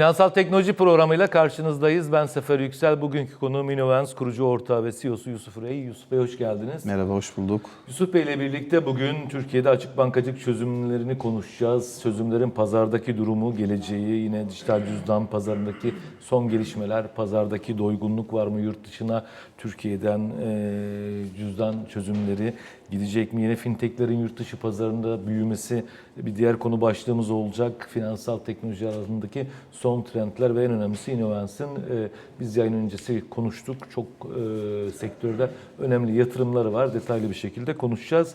Finansal Teknoloji programıyla karşınızdayız. Ben Sefer Yüksel. Bugünkü konuğum Innovans kurucu ortağı ve CEO'su Yusuf Rey. Yusuf Bey hoş geldiniz. Merhaba, hoş bulduk. Yusuf Bey ile birlikte bugün Türkiye'de açık bankacılık çözümlerini konuşacağız. Çözümlerin pazardaki durumu, geleceği, yine dijital cüzdan pazarındaki son gelişmeler, pazardaki doygunluk var mı yurt dışına, Türkiye'den e, cüzdan çözümleri gidecek mi? Yine fintechlerin yurt dışı pazarında büyümesi bir diğer konu başlığımız olacak. Finansal teknoloji alanındaki son trendler ve en önemlisi Innovans'ın e, biz yayın öncesi konuştuk. Çok e, sektörde önemli yatırımları var. Detaylı bir şekilde konuşacağız.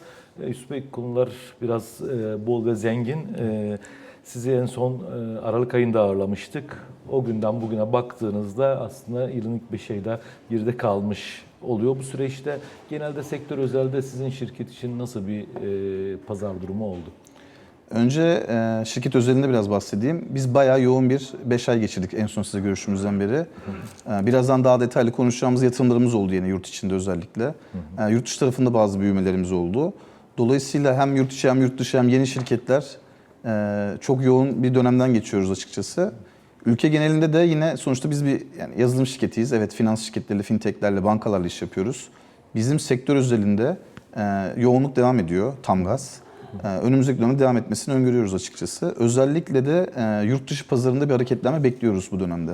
E, konular biraz e, bol ve zengin. E, sizi en son e, Aralık ayında ağırlamıştık. O günden bugüne baktığınızda aslında yılın ilk beş ayda geride kalmış oluyor. Bu süreçte genelde sektör özelde sizin şirket için nasıl bir e, pazar durumu oldu? Önce e, şirket özelinde biraz bahsedeyim. Biz bayağı yoğun bir 5 ay geçirdik en son size görüşümüzden beri. E, birazdan daha detaylı konuşacağımız yatırımlarımız oldu yine yurt içinde özellikle. E, yurt dışı tarafında bazı büyümelerimiz oldu. Dolayısıyla hem yurt içi hem yurt dışı hem yeni şirketler çok yoğun bir dönemden geçiyoruz açıkçası. Ülke genelinde de yine sonuçta biz bir yani yazılım şirketiyiz. Evet finans şirketleriyle, fintechlerle, bankalarla iş yapıyoruz. Bizim sektör özelinde e, yoğunluk devam ediyor tam gaz. E, önümüzdeki dönemde devam etmesini öngörüyoruz açıkçası. Özellikle de e, yurt dışı pazarında bir hareketlenme bekliyoruz bu dönemde.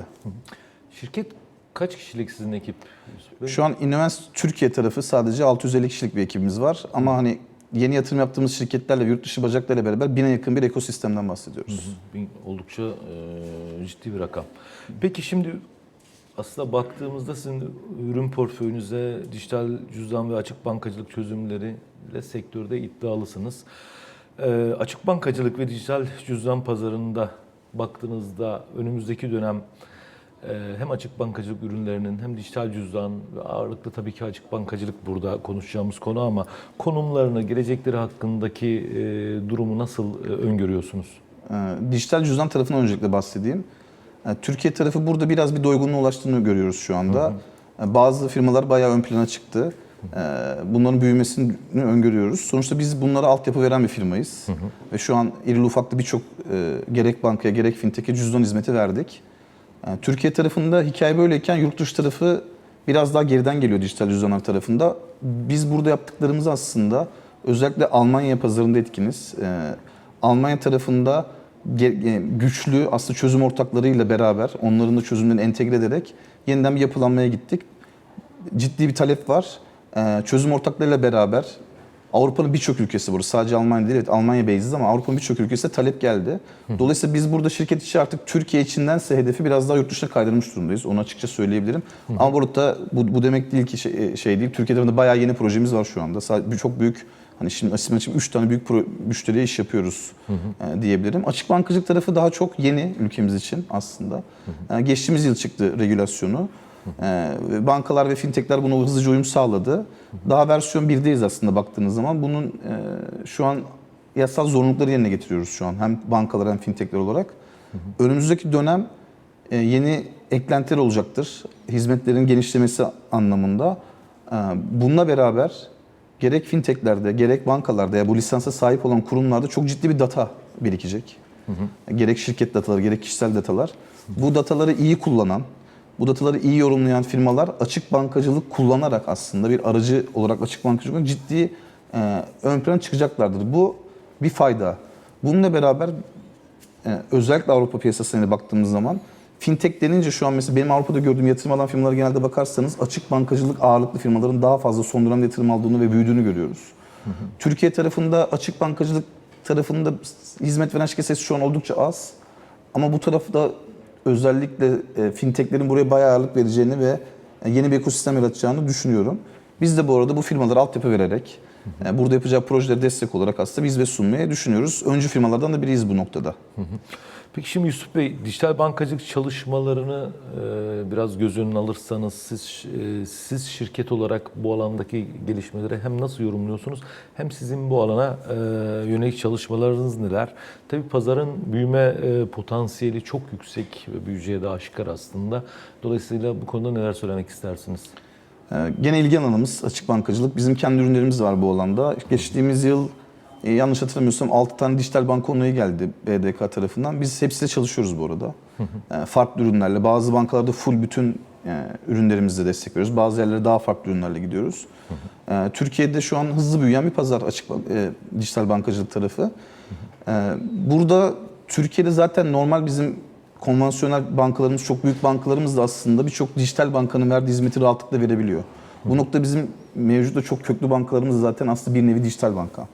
Şirket kaç kişilik sizin ekip? Şu an Innovans Türkiye tarafı sadece 650 kişilik bir ekibimiz var. Ama hani yeni yatırım yaptığımız şirketlerle, yurt dışı bacaklarla beraber bine yakın bir ekosistemden bahsediyoruz. Bin- Oldukça e, ciddi bir rakam. Peki şimdi aslında baktığımızda sizin ürün portföyünüze dijital cüzdan ve açık bankacılık çözümleri ile sektörde iddialısınız. E, açık bankacılık ve dijital cüzdan pazarında baktığınızda önümüzdeki dönem hem açık bankacılık ürünlerinin hem dijital cüzdan ve ağırlıklı tabii ki açık bankacılık burada konuşacağımız konu ama konumlarını, gelecekleri hakkındaki e, durumu nasıl e, öngörüyorsunuz? Ee, dijital cüzdan tarafından öncelikle bahsedeyim. Ee, Türkiye tarafı burada biraz bir doygunluğa ulaştığını görüyoruz şu anda. Ee, Bazı firmalar bayağı ön plana çıktı. Ee, Bunların büyümesini öngörüyoruz. Sonuçta biz bunlara altyapı veren bir firmayız. Ve şu an irili ufaklı birçok e, gerek bankaya gerek fintech'e cüzdan hizmeti verdik. Ee, Türkiye tarafında hikaye böyleyken yurt dışı tarafı biraz daha geriden geliyor dijital cüzdanlar tarafında. Biz burada yaptıklarımız aslında özellikle Almanya pazarında etkiniz. Ee, Almanya tarafında e, güçlü aslında çözüm ortaklarıyla beraber onların da çözümlerini entegre ederek yeniden bir yapılanmaya gittik. Ciddi bir talep var. Ee, Çözüm ortaklarıyla beraber Avrupa'nın birçok ülkesi burada. Sadece Almanya değil. Evet Almanya base'iz ama Avrupa'nın birçok ülkesine talep geldi. Dolayısıyla biz burada şirket içi artık Türkiye içindense hedefi biraz daha yurt dışına kaydırmış durumdayız. Onu açıkça söyleyebilirim. Ama burada bu, bu demek değil ki şey, şey değil. Türkiye'de de bayağı yeni projemiz var şu anda. Sadece çok büyük Hani şimdi aslında şimdi 3 tane büyük pro, müşteriye iş yapıyoruz e, diyebilirim. Açık bankacılık tarafı daha çok yeni ülkemiz için aslında. E, geçtiğimiz yıl çıktı regülasyonu. E, bankalar ve fintechler buna hızlıca uyum sağladı. Daha versiyon 1'deyiz aslında baktığınız zaman. Bunun e, şu an yasal zorunlulukları yerine getiriyoruz şu an. Hem bankalar hem fintechler olarak. Önümüzdeki dönem e, yeni eklentiler olacaktır. Hizmetlerin genişlemesi anlamında. E, bununla beraber gerek fintechlerde, gerek bankalarda ya bu lisansa sahip olan kurumlarda çok ciddi bir data birikecek. Gerek şirket dataları, gerek kişisel datalar. Bu dataları iyi kullanan, bu dataları iyi yorumlayan firmalar açık bankacılık kullanarak aslında bir aracı olarak açık bankacılık ciddi e, ön plana çıkacaklardır. Bu bir fayda. Bununla beraber e, özellikle Avrupa piyasasına baktığımız zaman fintech denince şu an mesela benim Avrupa'da gördüğüm yatırım alan firmalara genelde bakarsanız açık bankacılık ağırlıklı firmaların daha fazla son dönemde yatırım aldığını ve büyüdüğünü görüyoruz. Türkiye tarafında açık bankacılık tarafında hizmet veren şirket sayısı şu an oldukça az. Ama bu tarafta özellikle e, fintechlerin buraya bayağı ağırlık vereceğini ve yeni bir ekosistem yaratacağını düşünüyorum. Biz de bu arada bu firmalara altyapı vererek, e, burada yapacağı projelere destek olarak aslında biz ve sunmaya düşünüyoruz. Öncü firmalardan da biriyiz bu noktada. Peki şimdi Yusuf Bey, dijital bankacılık çalışmalarını e, biraz göz önüne alırsanız siz e, siz şirket olarak bu alandaki gelişmeleri hem nasıl yorumluyorsunuz hem sizin bu alana e, yönelik çalışmalarınız neler? Tabii pazarın büyüme e, potansiyeli çok yüksek ve büyüyeceği de aşikar aslında. Dolayısıyla bu konuda neler söylemek istersiniz? Ee, Gene ilgi alanımız açık bankacılık. Bizim kendi ürünlerimiz var bu alanda. Geçtiğimiz yıl E, yanlış hatırlamıyorsam 6 tane dijital banka onayı geldi BDK tarafından. Biz hepsiyle çalışıyoruz bu arada. E, farklı ürünlerle. Bazı bankalarda full bütün e, ürünlerimizle destek veriyoruz. Bazı yerlere daha farklı ürünlerle gidiyoruz. E, Türkiye'de şu an hızlı büyüyen bir pazar açık e, dijital bankacılık tarafı. E, burada Türkiye'de zaten normal bizim konvansiyonel bankalarımız, çok büyük bankalarımız da aslında birçok dijital bankanın verdiği hizmeti rahatlıkla verebiliyor. Bu nokta bizim mevcutta çok köklü bankalarımız zaten aslında bir nevi dijital banka.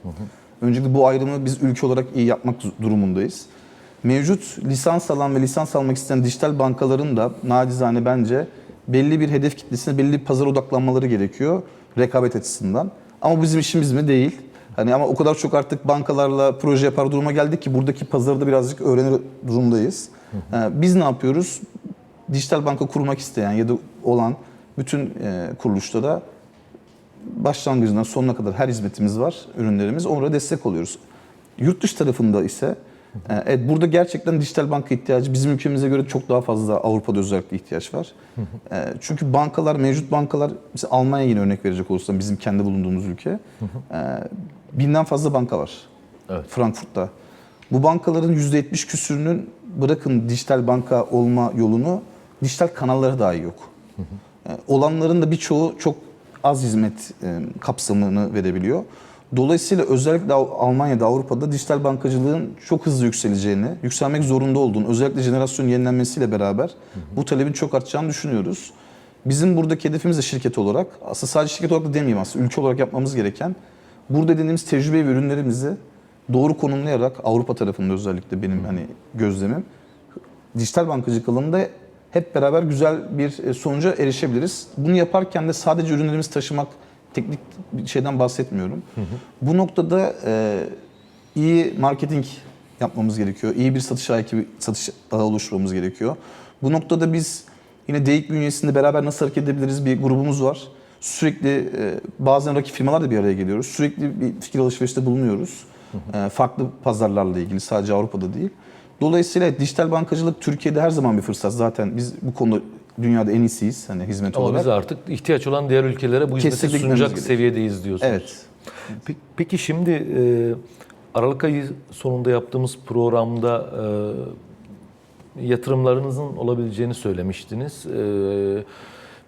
Öncelikle bu ayrımı biz ülke olarak iyi yapmak durumundayız. Mevcut lisans alan ve lisans almak isteyen dijital bankaların da nacizane bence belli bir hedef kitlesine belli bir pazar odaklanmaları gerekiyor rekabet açısından. Ama bizim işimiz mi? Değil. Hani ama o kadar çok artık bankalarla proje yapar duruma geldik ki buradaki pazarı da birazcık öğrenir durumdayız. Ee, biz ne yapıyoruz? Dijital banka kurmak isteyen ya da olan bütün e, kuruluşlara başlangıcından sonuna kadar her hizmetimiz var, ürünlerimiz. Onlara destek oluyoruz. Yurt dışı tarafında ise e, evet burada gerçekten dijital banka ihtiyacı bizim ülkemize göre çok daha fazla Avrupa'da özellikle ihtiyaç var. E, Çünkü bankalar, mevcut bankalar, mesela Almanya yine örnek verecek olursam bizim kendi bulunduğumuz ülke, e, binden fazla banka var Evet. Frankfurt'ta. Bu bankaların %70 küsürünün bırakın dijital banka olma yolunu dijital kanallara dahi yok. E, Olanların da birçoğu çok az hizmet e, kapsamını verebiliyor. Dolayısıyla özellikle Almanya'da, Avrupa'da dijital bankacılığın çok hızlı yükseleceğini, yükselmek zorunda olduğunu, özellikle jenerasyon yenilenmesiyle beraber bu talebin çok artacağını düşünüyoruz. Bizim buradaki hedefimiz de şirket olarak, aslında sadece şirket olarak da demeyeyim aslında, ülke olarak yapmamız gereken, burada edindiğimiz tecrübe ve ürünlerimizi doğru konumlayarak Avrupa tarafında özellikle benim hani gözlemim dijital bankacılık alanında hep beraber güzel bir e, sonuca erişebiliriz. Bunu yaparken de sadece ürünlerimizi taşımak, teknik bir şeyden bahsetmiyorum. Bu noktada e, iyi marketing yapmamız gerekiyor. İyi bir satış ekibi, satış ağı oluşturmamız gerekiyor. Bu noktada biz yine DEİK bünyesinde beraber nasıl hareket edebiliriz bir grubumuz var. Sürekli e, bazen rakip firmalar da bir araya geliyoruz. Sürekli bir fikir alışverişte bulunuyoruz. E, farklı pazarlarla ilgili sadece Avrupa'da değil. Dolayısıyla dijital bankacılık Türkiye'de her zaman bir fırsat. Zaten biz bu konuda dünyada en iyisiyiz hani hizmet Ama olarak. biz artık ihtiyaç olan diğer ülkelere bu hizmeti sunacak gerekiyor. seviyedeyiz diyorsunuz. Evet. Pe- Peki şimdi e, Aralık ayı sonunda yaptığımız programda e, yatırımlarınızın olabileceğini söylemiştiniz. E,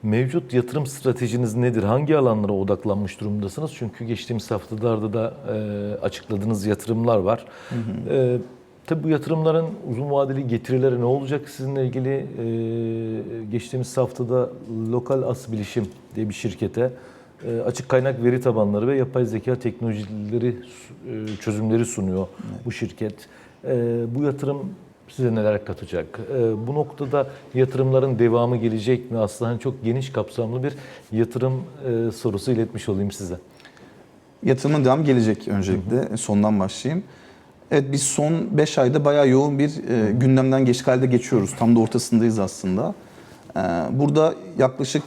mevcut yatırım stratejiniz nedir? Hangi alanlara odaklanmış durumdasınız? Çünkü geçtiğimiz haftalarda da e, açıkladığınız yatırımlar var. E, tabii bu yatırımların uzun vadeli getirileri ne olacak sizinle ilgili? E, geçtiğimiz haftada Lokal As Bilişim diye bir şirkete e, açık kaynak veri tabanları ve yapay zeka teknolojileri e, çözümleri sunuyor bu şirket. E, Bu yatırım size neler katacak? E, Bu noktada yatırımların devamı gelecek mi? Aslında hani çok geniş kapsamlı bir yatırım e, sorusu iletmiş olayım size. Yatırımın devam gelecek öncelikle. Sondan başlayayım. Evet biz son 5 ayda bayağı yoğun bir e, gündemden geçtik halde geçiyoruz. Tam da ortasındayız aslında. E, burada yaklaşık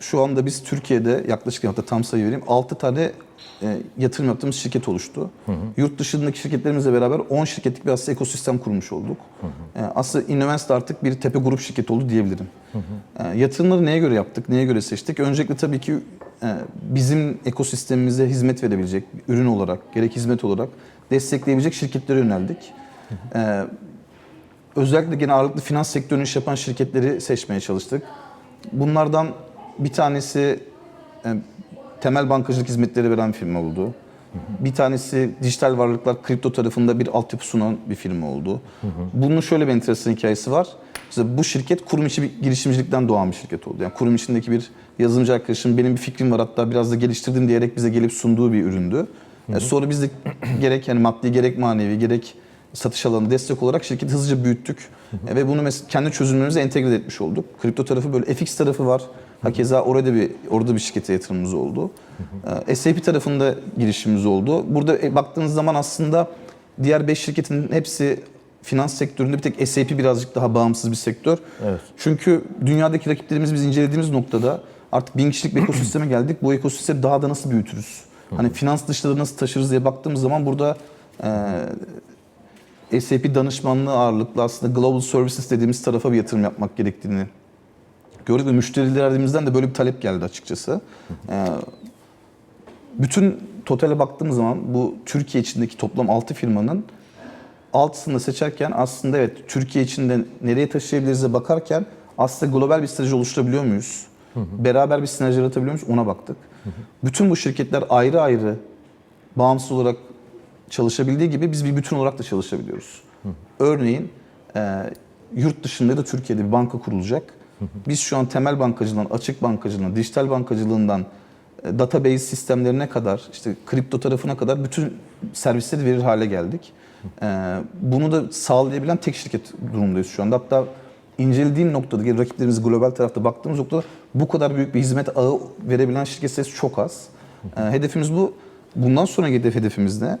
şu anda biz Türkiye'de yaklaşık hatta tam sayı vereyim 6 tane e, yatırım yaptığımız şirket oluştu. Yurt dışındaki şirketlerimizle beraber 10 şirketlik bir aslında ekosistem kurmuş olduk. E, aslında Invest artık bir tepe grup şirketi oldu diyebilirim. E, yatırımları neye göre yaptık, neye göre seçtik? Öncelikle tabii ki e, bizim ekosistemimize hizmet verebilecek ürün olarak, gerek hizmet olarak destekleyebilecek şirketlere yöneldik. E, özellikle gene ağırlıklı finans sektörünü iş yapan şirketleri seçmeye çalıştık. Bunlardan bir tanesi e, temel bankacılık hizmetleri veren bir firma oldu. Bir tanesi dijital varlıklar kripto tarafında bir altyapı sunan bir firma oldu. Bunun şöyle bir enteresan hikayesi var. Mesela bu şirket kurum içi bir girişimcilikten doğan bir şirket oldu. Yani kurum içindeki bir yazılımcı arkadaşım benim bir fikrim var hatta biraz da geliştirdim diyerek bize gelip sunduğu bir üründü. E, Sonra biz de gerek yani maddi gerek manevi gerek satış alanı destek olarak şirketi hızlıca büyüttük. E, Ve bunu kendi çözümlerimize entegre etmiş olduk. Kripto tarafı böyle FX tarafı var. Hakeza orada bir orada bir şirkete yatırımımız oldu. E, SAP tarafında girişimimiz oldu. Burada e, baktığınız zaman aslında diğer 5 şirketin hepsi finans sektöründe bir tek SAP birazcık daha bağımsız bir sektör. Evet. Çünkü dünyadaki rakiplerimiz biz incelediğimiz noktada artık bin kişilik bir ekosisteme geldik. Bu ekosistemi daha da nasıl büyütürüz? Hani finans dışları nasıl taşırız diye baktığımız zaman burada e, SAP danışmanlığı ağırlıklı aslında Global Services dediğimiz tarafa bir yatırım yapmak gerektiğini gördük ve müşterilerimizden de böyle bir talep geldi açıkçası. E, bütün totale baktığımız zaman bu Türkiye içindeki toplam 6 firmanın altısını seçerken aslında evet Türkiye içinde nereye taşıyabiliriz'e bakarken aslında global bir strateji oluşturabiliyor muyuz? Beraber bir sinerji yaratabiliyor muyuz? Ona baktık. Bütün bu şirketler ayrı ayrı bağımsız olarak çalışabildiği gibi biz bir bütün olarak da çalışabiliyoruz. Örneğin e, yurt dışında da Türkiye'de bir banka kurulacak. Biz şu an temel bankacılığından, açık bankacılığından, dijital bankacılığından e, database sistemlerine kadar, işte kripto tarafına kadar bütün servisleri verir hale geldik. E, bunu da sağlayabilen tek şirket durumundayız şu anda. Hatta incelediğim noktada, rakiplerimiz global tarafta baktığımız noktada bu kadar büyük bir hizmet ağı verebilen şirket sayısı çok az. E, hedefimiz bu. Bundan sonraki hedef hedefimiz ne?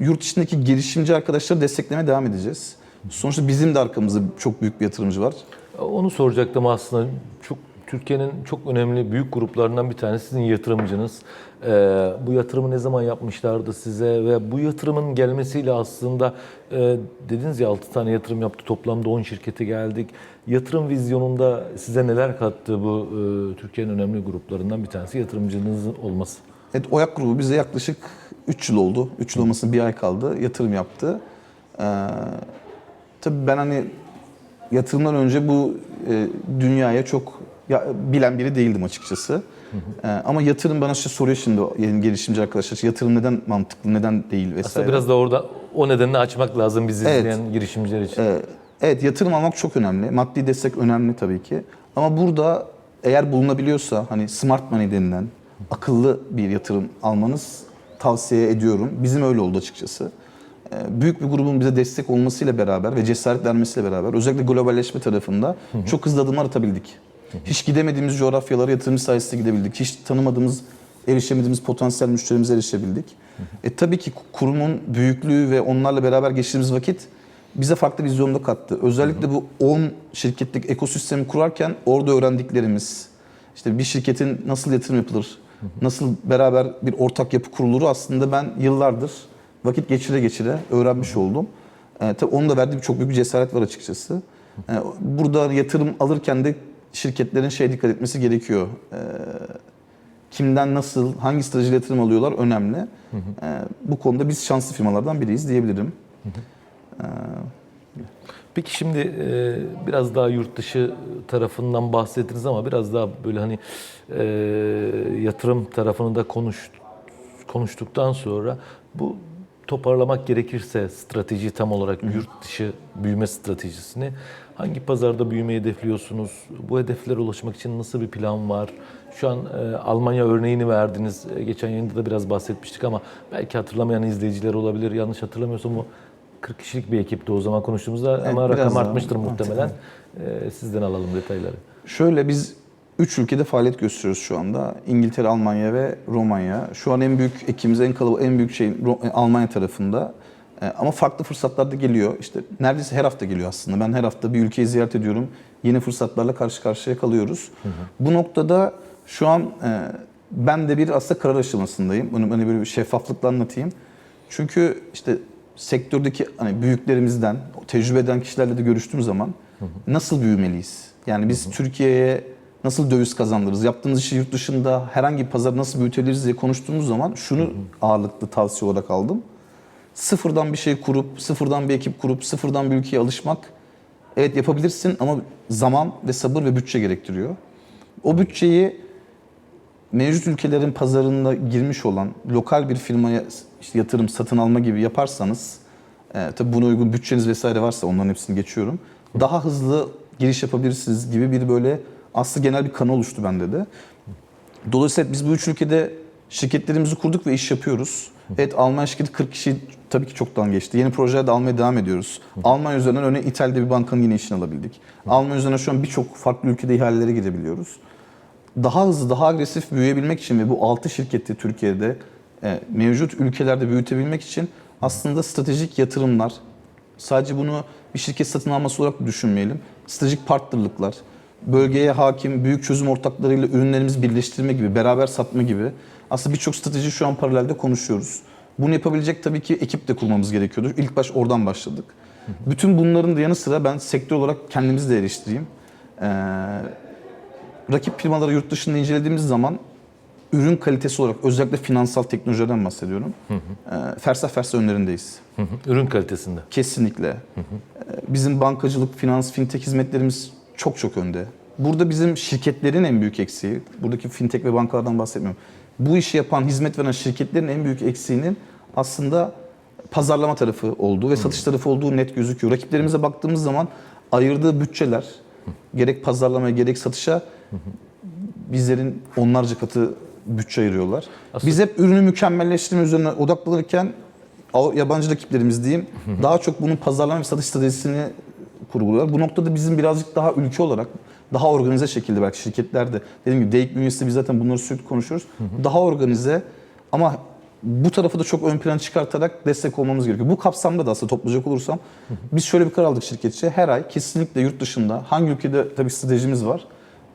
Yurt içindeki girişimci arkadaşları desteklemeye devam edeceğiz. Sonuçta bizim de arkamızda çok büyük bir yatırımcı var. Onu soracaktım aslında. Çok Türkiye'nin çok önemli büyük gruplarından bir tanesi sizin yatırımcınız. Ee, bu yatırımı ne zaman yapmışlardı size ve bu yatırımın gelmesiyle aslında e, dediniz ya 6 tane yatırım yaptı toplamda 10 şirkete geldik. Yatırım vizyonunda size neler kattı bu e, Türkiye'nin önemli gruplarından bir tanesi yatırımcınızın olması? Evet, Oyak grubu bize yaklaşık 3 yıl oldu. 3 yıl olmasına bir ay kaldı. Yatırım yaptı. Ee, tabii ben hani yatırımdan önce bu e, dünyaya çok ya, bilen biri değildim açıkçası. Ee, ama yatırım bana işte soruyor şimdi yeni gelişimci arkadaşlar. Yatırım neden mantıklı, neden değil vesaire. Aslında biraz da orada o nedenle açmak lazım bizi Evet. izleyen girişimciler için. Ee, evet yatırım almak çok önemli. Maddi destek önemli tabii ki. Ama burada eğer bulunabiliyorsa hani smart money denilen akıllı bir yatırım almanız tavsiye ediyorum. Bizim öyle oldu açıkçası. Ee, Büyük bir grubun bize destek olmasıyla beraber ve cesaret vermesiyle beraber özellikle globalleşme tarafında çok hızlı adımlar atabildik. Hiç gidemediğimiz coğrafyalara yatırımcı sayesinde gidebildik. Hiç tanımadığımız, erişemediğimiz potansiyel müşterimize erişebildik. E, tabii ki kurumun büyüklüğü ve onlarla beraber geçirdiğimiz vakit bize farklı vizyonda kattı. Özellikle bu 10 şirketlik ekosistemi kurarken orada öğrendiklerimiz, işte bir şirketin nasıl yatırım yapılır, nasıl beraber bir ortak yapı kurulur aslında ben yıllardır vakit geçire geçire öğrenmiş oldum. E, tabii onun da verdiği çok büyük bir cesaret var açıkçası. E, burada yatırım alırken de şirketlerin şeye dikkat etmesi gerekiyor. E, kimden nasıl, hangi stratejiyle yatırım alıyorlar önemli. E, bu konuda biz şanslı firmalardan biriyiz diyebilirim. Peki şimdi e, biraz daha yurt dışı tarafından bahsettiniz ama biraz daha böyle hani e, yatırım tarafını da konuş, konuştuktan sonra bu toparlamak gerekirse strateji tam olarak yurt dışı büyüme stratejisini hangi pazarda büyümeyi hedefliyorsunuz? Bu hedeflere ulaşmak için nasıl bir plan var? Şu an e, Almanya örneğini verdiniz. E, geçen yayında da biraz bahsetmiştik ama belki hatırlamayan izleyiciler olabilir. Yanlış hatırlamıyorsam o 40 kişilik bir ekipti o zaman konuştuğumuzda Evet, ama rakam artmıştır muhtemelen. E, sizden alalım detayları. Şöyle biz 3 ülkede faaliyet gösteriyoruz şu anda. İngiltere, Almanya ve Romanya. Şu an en büyük ekimiz, en kalabalık, en büyük şey Almanya tarafında. Ee, Ama farklı fırsatlar da geliyor. İşte neredeyse her hafta geliyor aslında. Ben her hafta bir ülkeyi ziyaret ediyorum. Yeni fırsatlarla karşı karşıya kalıyoruz. Bu noktada şu an e, ben de bir aslında karar aşamasındayım. Bunu hani böyle bir şeffaflıkla anlatayım. Çünkü işte sektördeki hani büyüklerimizden, tecrübe eden kişilerle de görüştüğüm zaman nasıl büyümeliyiz? Yani biz Türkiye'ye nasıl döviz kazandırırız? Yaptığımız işi yurt dışında herhangi bir pazar nasıl büyütebiliriz diye konuştuğumuz zaman şunu ağırlıklı tavsiye olarak aldım. Sıfırdan bir şey kurup, sıfırdan bir ekip kurup, sıfırdan bir ülkeye alışmak evet yapabilirsin ama zaman ve sabır ve bütçe gerektiriyor. O bütçeyi mevcut ülkelerin pazarında girmiş olan lokal bir firmaya işte yatırım, satın alma gibi yaparsanız e, tabii buna uygun bütçeniz vesaire varsa onların hepsini geçiyorum. Daha hızlı giriş yapabilirsiniz gibi bir böyle aslında genel bir kanı oluştu bende de. Dolayısıyla biz bu üç ülkede şirketlerimizi kurduk ve iş yapıyoruz. Evet Almanya şirketi 40 kişi tabii ki çoktan geçti. Yeni projeler de almaya devam ediyoruz. Almanya üzerinden örneğin İtalya'da bir bankanın yine işini alabildik. Almanya üzerinden şu an birçok farklı ülkede ihalelere girebiliyoruz daha hızlı, daha agresif büyüyebilmek için ve bu 6 şirketi Türkiye'de e, mevcut ülkelerde büyütebilmek için aslında stratejik yatırımlar, sadece bunu bir şirket satın alması olarak düşünmeyelim. Stratejik partnerlıklar, bölgeye hakim büyük çözüm ortaklarıyla ürünlerimizi birleştirme gibi, beraber satma gibi aslında birçok strateji şu an paralelde konuşuyoruz. Bunu yapabilecek tabii ki ekip de kurmamız gerekiyordu. İlk baş oradan başladık. Bütün bunların da yanı sıra ben sektör olarak kendimizi de eleştireyim. Ee, rakip firmaları yurt dışında incelediğimiz zaman ürün kalitesi olarak özellikle finansal teknolojilerden bahsediyorum. E, fersah fersah önlerindeyiz. Hı hı. Ürün kalitesinde. Kesinlikle. Ee, Bizim bankacılık, finans, fintech hizmetlerimiz çok çok önde. Burada bizim şirketlerin en büyük eksiği, buradaki fintech ve bankalardan bahsetmiyorum. Bu işi yapan, hizmet veren şirketlerin en büyük eksiğinin aslında pazarlama tarafı olduğu ve satış tarafı olduğu net gözüküyor. Rakiplerimize baktığımız zaman ayırdığı bütçeler gerek pazarlamaya gerek satışa bizlerin onlarca katı bütçe ayırıyorlar. Aslında- Biz hep ürünü mükemmelleştirme üzerine odaklanırken yabancı rakiplerimiz diyeyim daha çok bunun pazarlama ve satış stratejisini kurguluyorlar. Bu noktada bizim birazcık daha ülke olarak daha organize şekilde belki şirketlerde dediğim gibi DEİK bünyesinde biz zaten bunları sürekli konuşuyoruz. Daha organize ama bu tarafı da çok ön plana çıkartarak destek olmamız gerekiyor. Bu kapsamda da aslında toplayacak olursam biz şöyle bir karar aldık şirketçe. Her ay kesinlikle yurt dışında hangi ülkede tabii stratejimiz var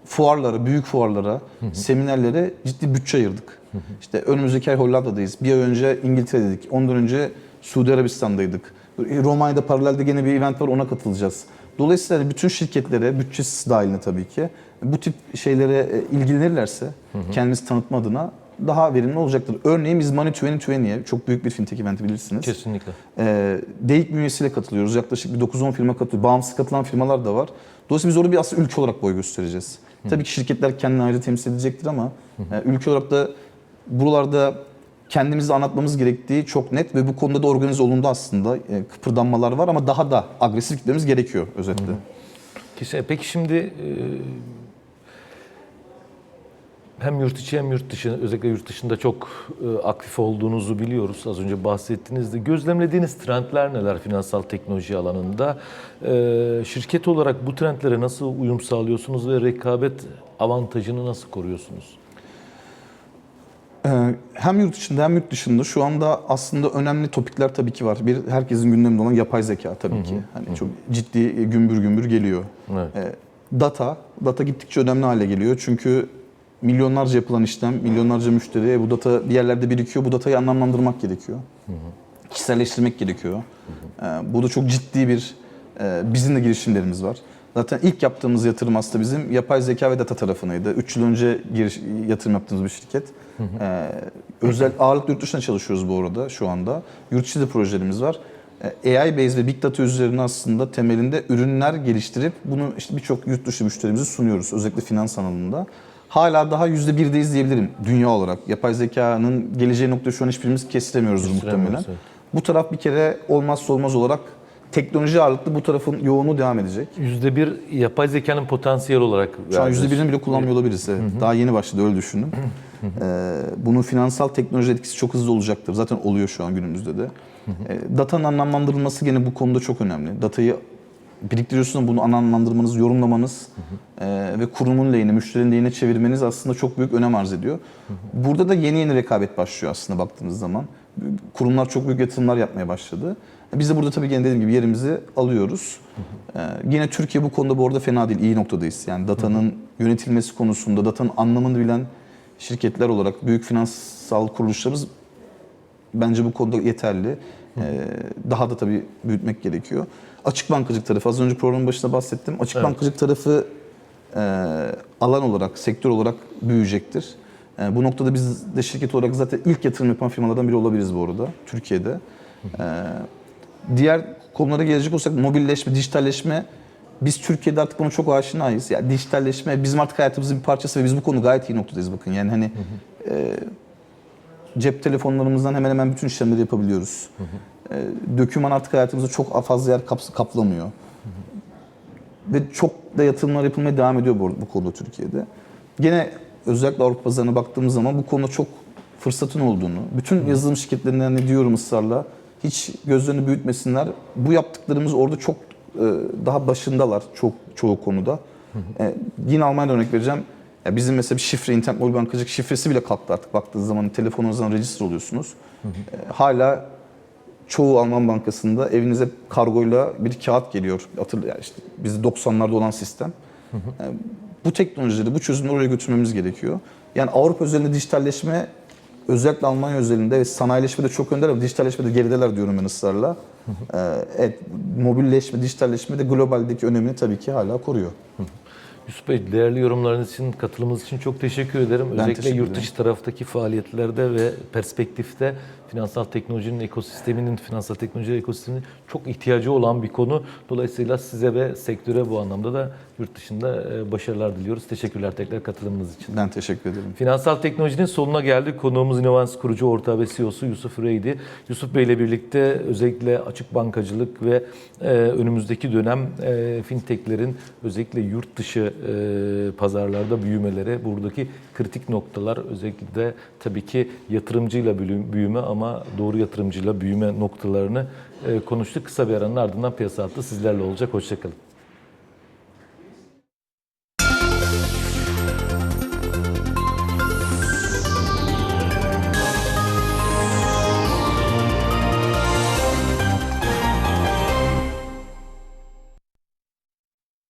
fuarlara, büyük fuarlara, seminerlere ciddi bütçe ayırdık. İşte önümüzdeki ay Hollanda'dayız. Bir ay önce İngiltere'deydik. Ondan önce Suudi Arabistan'daydık. Romanya'da paralelde gene bir event var ona katılacağız. Dolayısıyla bütün şirketlere, bütçesiz dahiline tabii ki bu tip şeylere e, ilgilenirlerse kendimizi tanıtma adına daha verimli olacaktır. Örneğin biz Money 2020'ye çok büyük bir fintech eventi bilirsiniz. Kesinlikle. E, DEİK bünyesiyle katılıyoruz. Yaklaşık bir 9-10 firma katılıyor. Bağımsız katılan firmalar da var. Dolayısıyla biz orada bir aslında ülke olarak boy göstereceğiz. Tabii ki şirketler kendini ayrı temsil edecektir ama e, ülke olarak da buralarda kendimizi anlatmamız gerektiği çok net ve bu konuda da organize olundu aslında. E, kıpırdanmalar var ama daha da agresif gitmemiz gerekiyor özetle. Kesin- Peki şimdi e, hem yurt içi hem yurt dışı özellikle yurt dışında çok e, aktif olduğunuzu biliyoruz. Az önce bahsettiğinizde gözlemlediğiniz trendler neler finansal teknoloji alanında? E, Şirket olarak bu trendlere nasıl uyum sağlıyorsunuz ve rekabet avantajını nasıl koruyorsunuz? Ee, Hem yurt içinde hem yurt dışında şu anda aslında önemli topikler tabii ki var. Bir herkesin gündeminde olan yapay zeka tabii ki. Hani çok ciddi e, gümbür gümbür geliyor. Evet. Ee, Data, data gittikçe önemli hale geliyor. Çünkü milyonlarca yapılan işlem, milyonlarca müşteri, bu data bir yerlerde birikiyor. Bu datayı anlamlandırmak gerekiyor. Kişiselleştirmek gerekiyor. Ee, Bu da çok ciddi bir bizim de girişimlerimiz var. Zaten ilk yaptığımız yatırım aslında bizim yapay zeka ve data tarafınaydı. 3 yıl önce giriş, yatırım yaptığımız bir şirket. Ee, özel ağırlıklı yurt dışında çalışıyoruz bu arada şu anda. Yurt içinde projelerimiz var. Ee, AI based ve big data üzerine aslında temelinde ürünler geliştirip bunu işte birçok yurt dışı müşterimize sunuyoruz. Özellikle finans alanında. Hala daha %1'deyiz diyebilirim dünya olarak. Yapay zekanın geleceği nokta şu an hiçbirimiz Kestiremiyoruz, muhtemelen. evet. Bu taraf bir kere olmazsa olmaz olarak teknoloji ağırlıklı bu tarafın yoğunluğu devam edecek. %1 yapay zekanın potansiyel olarak Şu an verdiniz. %1'ini bile kullanmıyor olabiliriz. evet. Daha yeni başladı öyle düşünün. Ee, bunun finansal teknoloji etkisi çok hızlı olacaktır. Zaten oluyor şu an günümüzde de. Ee, datanın anlamlandırılması gene bu konuda çok önemli. Datayı biriktiriyorsunuz bunu anlamlandırmanız, yorumlamanız e, ve kurumun lehine, müşterinin lehine çevirmeniz aslında çok büyük önem arz ediyor. Burada da yeni yeni rekabet başlıyor aslında baktığınız zaman. Kurumlar çok büyük yatırımlar yapmaya başladı. Biz de burada tabii gene dediğim gibi yerimizi alıyoruz. Ee, yine Türkiye bu konuda bu arada fena değil, iyi noktadayız. Yani datanın yönetilmesi konusunda, datanın anlamını bilen şirketler olarak büyük finansal kuruluşlarımız bence bu konuda yeterli. Ee, daha da tabii büyütmek gerekiyor. Açık bankacılık tarafı, az önce programın başında bahsettim. Açık Evet. bankacılık tarafı e, alan olarak, sektör olarak büyüyecektir. E, bu noktada biz de şirket olarak zaten ilk yatırım yapan firmalardan biri olabiliriz bu arada Türkiye'de. E, diğer konulara gelecek olsak mobilleşme, dijitalleşme biz Türkiye'de artık buna çok aşinayız. Yani dijitalleşme bizim artık hayatımızın bir parçası ve biz bu konu gayet iyi noktadayız bakın. Yani hani e, cep telefonlarımızdan hemen hemen bütün işlemleri yapabiliyoruz. E, döküman artık hayatımızda çok fazla yer kaplamıyor. Ve çok da yatırımlar yapılmaya devam ediyor bu, bu konuda Türkiye'de. Gene özellikle Avrupa pazarına baktığımız zaman bu konuda çok fırsatın olduğunu, bütün yazılım şirketlerinden ne diyorum ısrarla, hiç gözlerini büyütmesinler. Bu yaptıklarımız orada çok e, daha başındalar çok çoğu konuda. E, yine Almanya'da örnek vereceğim. Ya bizim mesela bir şifre, internet mobil bankacılık şifresi bile kalktı artık baktığınız zaman telefonunuzdan register oluyorsunuz. E, hala çoğu Alman bankasında evinize kargoyla bir kağıt geliyor. Hatırla yani işte bizde 90'larda olan sistem. Yani bu teknolojileri, bu çözümleri oraya götürmemiz gerekiyor. Yani Avrupa özelinde dijitalleşme özellikle Almanya özelinde ve sanayileşmede çok öndeler ama dijitalleşmede gerideler diyorum ben ısrarla. Ee, evet, mobilleşme, dijitalleşme de globaldeki önemini tabii ki hala koruyor. Yusuf Bey değerli yorumlarınız için, katılımınız için çok teşekkür ederim. Ben Özellikle teşekkür yurt ederim. dışı taraftaki faaliyetlerde ve perspektifte finansal teknolojinin ekosisteminin, finansal teknoloji ekosisteminin çok ihtiyacı olan bir konu. Dolayısıyla size ve sektöre bu anlamda da yurt dışında e, başarılar diliyoruz. Teşekkürler tekrar katılımınız için. Ben teşekkür ederim. Finansal teknolojinin sonuna geldik. Konuğumuz Innovans kurucu ortağı ve CEO'su Yusuf Rey'di. Yusuf Bey ile birlikte özellikle açık bankacılık ve e, önümüzdeki dönem e, fintechlerin özellikle yurt dışı e, pazarlarda büyümeleri, buradaki kritik noktalar özellikle de tabii ki yatırımcıyla büyü- büyüme ama doğru yatırımcıyla büyüme noktalarını e, konuştuk. Kısa bir aranın ardından piyasa hattı sizlerle olacak. Hoşçakalın.